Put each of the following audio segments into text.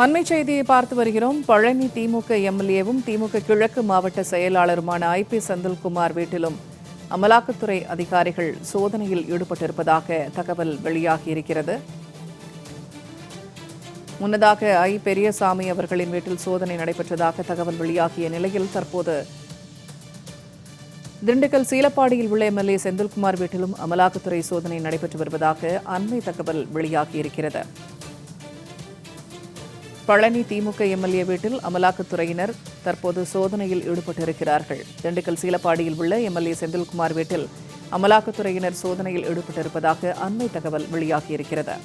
அண்மை செய்தியை பார்த்து வருகிறோம். பழனி திமுக எம்எல்ஏவும் திமுக கிழக்கு மாவட்ட செயலாளருமான ஐ பி செந்தில்குமார் வீட்டிலும் அமலாக்கத்துறை அதிகாரிகள் சோதனையில் ஈடுபட்டிருப்பதாக தகவல் வெளியாகியிருக்கிறது. முன்னதாக ஐ பெரியசாமி அவர்களின் வீட்டில் சோதனை நடைபெற்றதாக தகவல் வெளியாகிய நிலையில் தற்போது திண்டுக்கல் சீலப்பாடியில் உள்ள எம்எல்ஏ செந்தில்குமார் வீட்டிலும் அமலாக்கத்துறை சோதனை நடைபெற்று வருவதாக அண்மை தகவல் வெளியாகியிருக்கிறது. பழனி திமுக எம்எல்ஏ வீட்டில் அமலாக்கத்துறையினர் தற்போது சோதனையில் ஈடுபட்டிருக்கிறார்கள். திண்டுக்கல் சீலப்பாடியில் உள்ள எம்எல்ஏ செந்தில்குமார் வீட்டில் அமலாக்கத்துறையினர் சோதனையில் ஈடுபட்டிருப்பதாக அண்மை தகவல் வெளியாகியிருக்கிறது.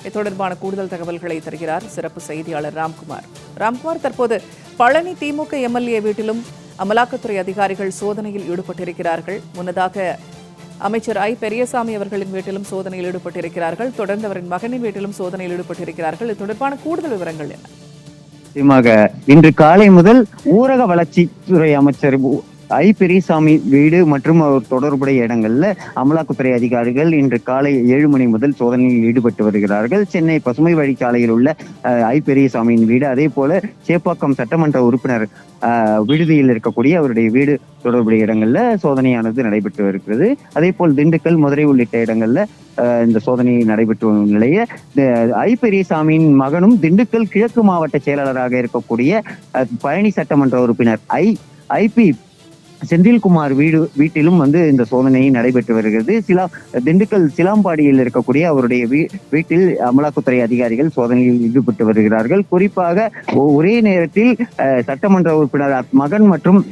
இது தொடர்பான கூடுதல் தகவல்களை தருகிறார் சிறப்பு செய்தியாளர் ராம்குமார். ராம்குமார் தற்போது பழனி திமுக எம்எல்ஏ வீட்டிலும் அமலாக்கத்துறை அதிகாரிகள் சோதனையில் ஈடுபட்டிருக்கிறார்கள். முன்னதாக அமைச்சர் ஐ. பெரியசாமி அவர்களின் வீட்டிலும் சோதனையில் ஈடுபட்டிருக்கிறார்கள். தொடர்ந்து அவரின் மகனின் வீட்டிலும் சோதனையில் ஈடுபட்டிருக்கிறார்கள். இது தொடர்பான கூடுதல் விவரங்கள் என்ன? நிச்சயமாக இன்று காலை முதல் ஊரக வளர்ச்சித்துறை அமைச்சர் ஐ பெரியசாமி வீடு மற்றும் அவர் தொடர்புடைய இடங்கள்ல அமலாக்கத்துறை அதிகாரிகள் இன்று காலை ஏழு மணி முதல் சோதனையில் ஈடுபட்டு வருகிறார்கள். சென்னை பசுமை வழிச்சாலையில் உள்ள ஐ பெரியசாமியின் வீடு. அதே போல சேப்பாக்கம் சட்டமன்ற உறுப்பினர் விடுதியில் இருக்கக்கூடிய அவருடைய வீடு தொடர்புடைய இடங்கள்ல சோதனையானது நடைபெற்று வருகிறது. அதே போல் திண்டுக்கல் மதுரை உள்ளிட்ட இடங்கள்ல இந்த சோதனை நடைபெற்று வரும் நிலைய ஐ பெரியசாமியின் மகனும் திண்டுக்கல் கிழக்கு மாவட்ட செயலாளராக இருக்கக்கூடிய பழனி சட்டமன்ற உறுப்பினர் ஐ ஐபி செந்தில்குமார் வீடு வீட்டிலும் வந்து இந்த சோதனை நடைபெற்று வருகிறது. சிலா திண்டுக்கல் சிலாம்பாடியில் இருக்கக்கூடிய அவருடைய வீ வீட்டில் அமலாக்கத்துறை அதிகாரிகள் சோதனையில் ஈடுபட்டு வருகிறார்கள். குறிப்பாக ஒரே நேரத்தில் சட்டமன்ற உறுப்பினர் மகன் மற்றும்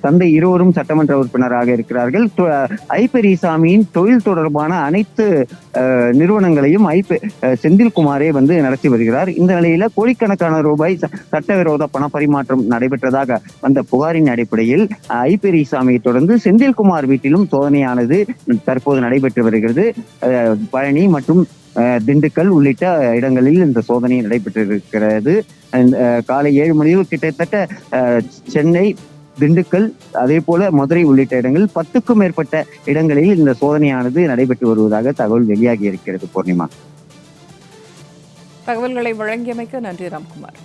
தந்தை இருவரும் சட்டமன்ற உறுப்பினராக இருக்கிறார்கள். தொ- தொழில் தொடர்பான அனைத்து நிறுவனங்களையும் ஐ செந்தில்குமாரே வந்து நடத்தி வருகிறார். இந்த நிலையில கோடிக்கணக்கான ரூபாய் சட்டவிரோத பண பரிமாற்றம் நடைபெற்றதாக வந்த புகாரின் அடிப்படையில் ஐபெரி ஐ பெரியசாமியை தொடர்ந்து செந்தில்குமார் வீட்டிலும் சோதனையானது தற்போது நடைபெற்று வருகிறது. பழனி மற்றும் திண்டுக்கல் உள்ளிட்ட இடங்களில் இந்த சோதனை நடைபெற்றிருக்கிறது. காலை ஏழு மணியில் கிட்டத்தட்ட சென்னை திண்டுக்கல் அதே போல மதுரை உள்ளிட்ட இடங்களில் பத்துக்கும் மேற்பட்ட இடங்களில் இந்த சோதனையானது நடைபெற்று வருவதாக தகவல் வெளியாகி இருக்கிறது பூர்ணிமா. தகவல்களை வழங்கியமைக்க நன்றி ராம்குமார்.